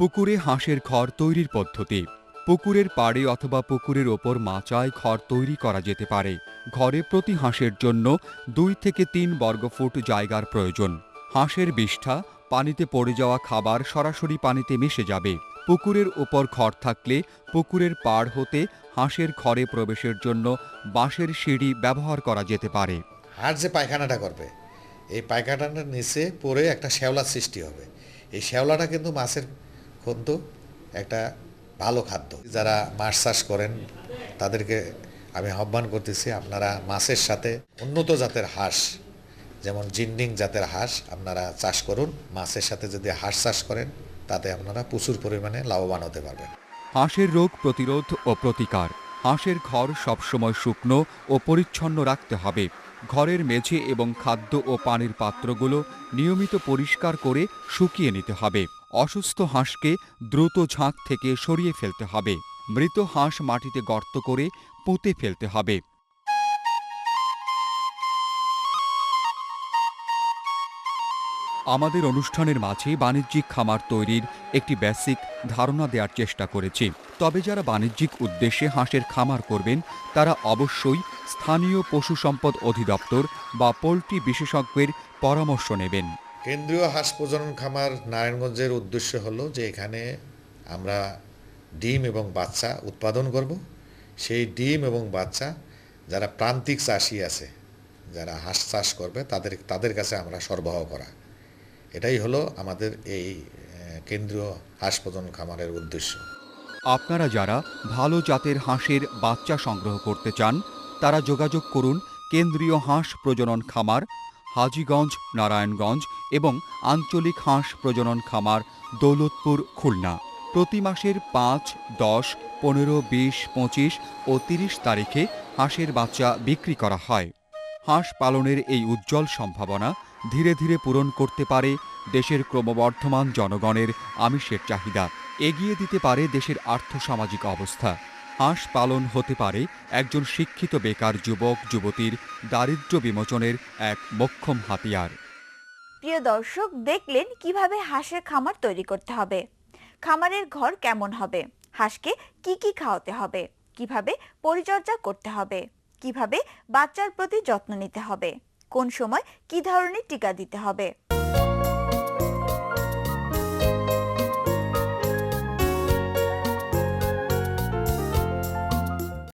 পুকুরে হাঁসের খড় তৈরির পদ্ধতি। পুকুরের পাড়ে অথবা পুকুরের ওপর মাচায় খড় তৈরি করা যেতে পারে। ঘরে প্রতি হাঁসের জন্য দুই থেকে তিন বর্গফুট জায়গার প্রয়োজন। হাঁসের বিষ্ঠা, পানিতে পড়ে যাওয়া খাবার সরাসরি পানিতে মিশে যাবে। পুকুরের ওপর খড় থাকলে পুকুরের পাড় হতে হাঁসের ঘরে প্রবেশের জন্য বাঁশের সিঁড়ি ব্যবহার করা যেতে পারে। হাঁস যে পায়খানাটা করবে, এই পায়খানাটার নিচে পড়ে একটা শ্যাওলার সৃষ্টি হবে। এই শ্যাওলাটা কিন্তু মাছের কিন্তু একটা ভালো খাদ্য। যারা মাছ চাষ করেন, তাদেরকে আমি আহ্বান করতেছি, আপনারা মাছের সাথে উন্নত জাতের হাঁস, যেমন জিন্ডিং জাতের হাঁস, আপনারা চাষ করুন। মাছের সাথে যদি হাঁস চাষ করেন, তাতে আপনারা প্রচুর পরিমাণে লাভবান হতে পারবেন। হাঁসের রোগ প্রতিরোধ ও প্রতিকার। হাঁসের ঘর সবসময় শুকনো ও পরিচ্ছন্ন রাখতে হবে। ঘরের মেঝে এবং খাদ্য ও পানির পাত্রগুলো নিয়মিত পরিষ্কার করে শুকিয়ে নিতে হবে। অসুস্থ হাঁসকে দ্রুত ঝাঁক থেকে সরিয়ে ফেলতে হবে। মৃত হাঁস মাটিতে গর্ত করে পুঁতে ফেলতে হবে। আমাদের অনুষ্ঠানের মাঝে বাণিজ্যিক খামার তৈরির একটি বেসিক ধারণা দেওয়ার চেষ্টা করেছি। তবে যারা বাণিজ্যিক উদ্দেশ্যে হাঁসের খামার করবেন, তারা অবশ্যই স্থানীয় পশু সম্পদ অধিদপ্তর বা পোলট্রি বিশেষজ্ঞের পরামর্শ নেবেন। কেন্দ্রীয় হাঁস প্রজনন খামার নারায়ণগঞ্জের উদ্দেশ্য হলো যে এখানে আমরা ডিম এবং বাচ্চা উৎপাদন করব। সেই ডিম এবং বাচ্চা যারা প্রান্তিক চাষি আছে, যারা হাঁস চাষ করবে, তাদের তাদের কাছে আমরা সরবরাহ করা। এটাই হলো আমাদের এই কেন্দ্রীয় হাঁস প্রজনন খামারের উদ্দেশ্য। আপনারা যারা ভালো জাতের হাঁসের বাচ্চা সংগ্রহ করতে চান, তারা যোগাযোগ করুন কেন্দ্রীয় হাঁস প্রজনন খামার হাজীগঞ্জ, নারায়ণগঞ্জ এবং আঞ্চলিক হাঁস প্রজনন খামার দৌলতপুর, খুলনা। প্রতি মাসের পাঁচ, দশ, পনেরো, বিশ, পঁচিশ ও তিরিশ তারিখে হাঁসের বাচ্চা বিক্রি করা হয়। হাঁস পালনের এই উজ্জ্বল সম্ভাবনা ধীরে ধীরে পূরণ করতে পারে দেশের ক্রমবর্ধমান জনগণের আমিষের চাহিদা। এগিয়ে দিতে পারে দেশের আর্থসামাজিক অবস্থা। হাঁস পালন হতে পারে একজন শিক্ষিত বেকার যুবক, যুবতীর দারিদ্র্য বিমোচনের এক মোক্ষম হাতিয়ার। প্রিয় দর্শক, দেখলেন কীভাবে হাঁসের খামার তৈরি করতে হবে। খামারের ঘর কেমন হবে? হাঁসকে কি কি খাওয়াতে হবে? কীভাবে পরিচর্যা করতে হবে? কীভাবে বাচ্চার প্রতি যত্ন নিতে হবে? কোন সময় কি ধরনের টিকা দিতে হবে?